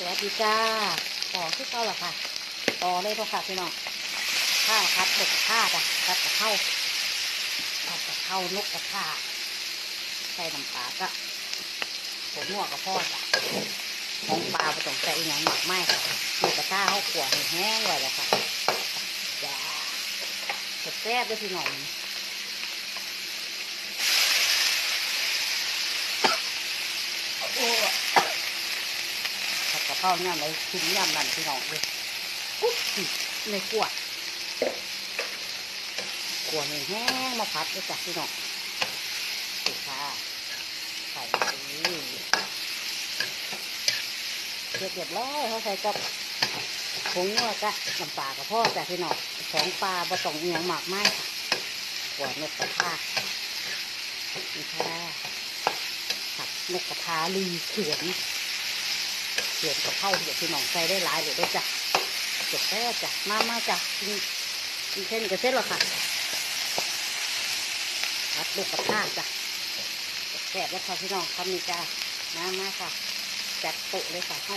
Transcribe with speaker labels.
Speaker 1: สวัสดีจ้าต่อที่เก้าละค่ะ ต่อเลยพ่อค่ะพี่น้องข้าวครับเด็กข้าจ้ะกัดกระเข้ากัดกระเข้านกกะท่าใส่น้ำปลาก็ผมหัวกับพ่อจ้ะของปลาผสมใส่อหย่างหมักไม้ค่ะนกกะท่าเขาขวให้แห้งไว้แล้วค่ะจ้าแซ่บด้วยพี่น้อง โอ้ ผัดกะเพราเนี่ยเลยชิ้นยำนั่นพี่น้องเลยอุ๊บในขวดขวดนี่แห้งมาผัดเลยจ้ะพี่น้องสิค่ะใส่นี่เรียบเรียบร้อยเขาใส่กับผงนัวกะน้ำปลากระเพาะจ้ะพี่น้องสองปลาผสมเอียงหมากไม้ค่ะขวดนกกระทานี่ค่ะผัดนกกระทาลีเขียน เหลือกับเข้าเหลือพี่น้องใส่ได้หลายเลยด้วยจ้ะเจ็บแท้จ้ะมามาจ้ะกินกินเส้นกับเส้นหรอค่ะผัดนกกระทาจ้ะแซ่บแล้วค่ะพี่น้องคำนี้จ้ะมามาค่ะ จัดโต๊ะเลยค่ะให้